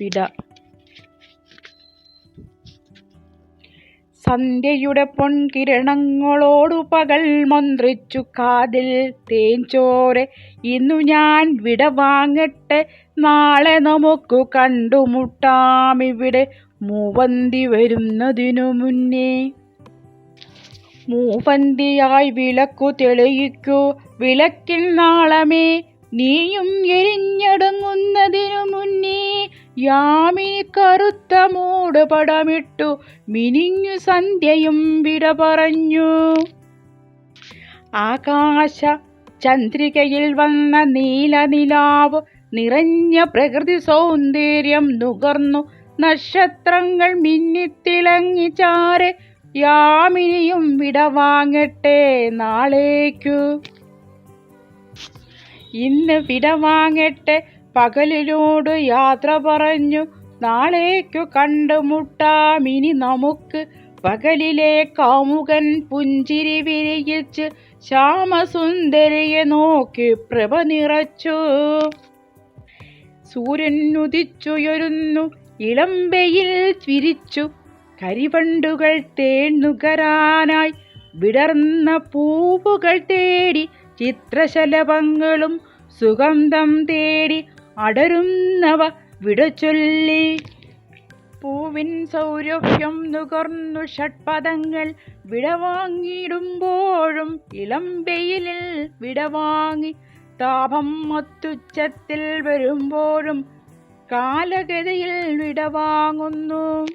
വിട. സന്ധ്യയുടെ പൊൻകിരണങ്ങളോടു പകൽ മന്ത്രിച്ചു കാതിൽ തേൻചോരെ ഇന്നു ഞാൻ വിട വാങ്ങട്ടെ നാളെ നമുക്ക് കണ്ടുമുട്ടാം ഇവിടെ മൂവന്തി വരുന്നതിനു മുന്നേ. മൂവന്തിയായി വിളക്കു തെളിയിക്കൂ വിളക്കിൽ നാളമേ നീയും എരിഞ്ഞടങ്ങുന്നതിനു മുന്നേ യാമിനി കറുത്ത മൂട് പടമിട്ടു മിനിഞ്ഞു സന്ധ്യയും വിട പറഞ്ഞു. ആകാശ ചന്ദ്രികയിൽ വന്ന നീലനിലാവ് നിറഞ്ഞ പ്രകൃതി സൗന്ദര്യം നുകർന്നു. നക്ഷത്രങ്ങൾ മിന്നിത്തിളങ്ങി ചാരെ യാമിനിയും വിട വാങ്ങട്ടെ നാളേക്കു. ഇന്ന് വിട വാങ്ങട്ടെ പകലിനോട് യാത്ര പറഞ്ഞു നാളേക്കു കണ്ടുമുട്ടാമിനി നമുക്ക് പകലിലെ കാമുകൻ പുഞ്ചിരി വിരിയിച്ച് ശ്യാമസുന്ദരിയെ നോക്കി പ്രഭ നിറച്ചു. സൂര്യൻ ഉദിച്ചുയരുന്നു ഇളമ്പയിൽ ചിരിച്ചു. കരിവണ്ടുകൾ തേന്നുകരാനായി വിടർന്ന പൂവുകൾ തേടി ചിത്രശലഭങ്ങളും സുഗന്ധം തേടി അടരുന്നവ വിടചൊല്ലി പൂവിൻ സൗരഭ്യം നുകർന്നു ഷഡ്പദങ്ങൾ വിടവാങ്ങിയിടുമ്പോഴും ഇളം വെയിലിൽ വിടവാങ്ങി. താപം മത്തുച്ചത്തിൽ വരുമ്പോഴും കാലഗതിയിൽ വിടവാങ്ങുന്നു.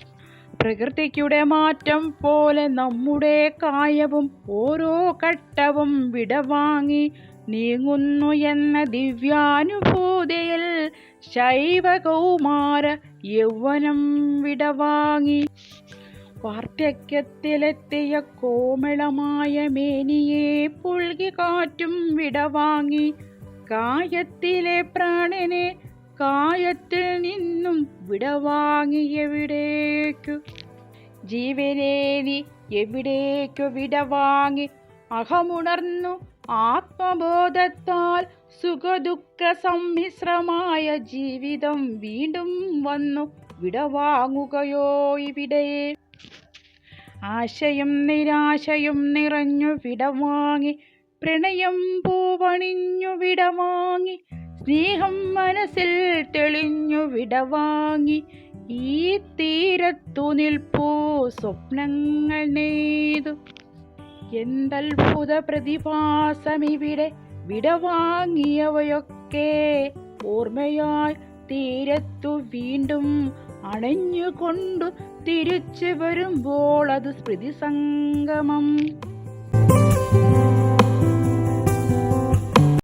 പ്രകൃതിയുടെ മാറ്റം പോലെ നമ്മുടെ കായവും ഓരോ ഘട്ടവും വിടവാങ്ങി. നീങ്ങുന്നു എന്ന ദിവ്യാനുഭൂതിയിൽ ശൈവകൗമാര യൗവനം വിടവാങ്ങി. വാർദ്ധക്യത്തിലെത്തിയ കോമളമായ മേനിയെ പുൽകി കാറ്റും വിടവാങ്ങി. കായത്തിലെ പ്രാണനെ കായത്തിൽ നിന്നും വിടവാങ്ങിയവിടേക്കു ജീവനേനി എവിടേക്കു വിടവാങ്ങി? അഹമുണർന്നു ആത്മബോധത്താൽ സുഖദുഃഖ സമ്മിശ്രമായ ജീവിതം വീണ്ടും വന്നു. വിടവാങ്ങുകയോ ഇവിടെ? ആശയും നിരാശയും നിറഞ്ഞു വിടവാങ്ങി. പ്രണയം പൂവണിഞ്ഞു വിടവാങ്ങി. സ്നേഹം മനസ്സിൽ തെളിഞ്ഞു വിടവാങ്ങി. ഈ തീരത്തു നിൽപ്പൂ സ്വപ്നങ്ങൾ നെയ്തു. എന്തത്ഭുത പ്രതിഭാസമിവിടെ വിടവാങ്ങിയവയൊക്കെ ഓർമ്മയായി തീരത്തു വീണ്ടും അണഞ്ഞുകൊണ്ടു തിരിച്ചു വരുമ്പോൾ അത് സ്മൃതി സംഗമം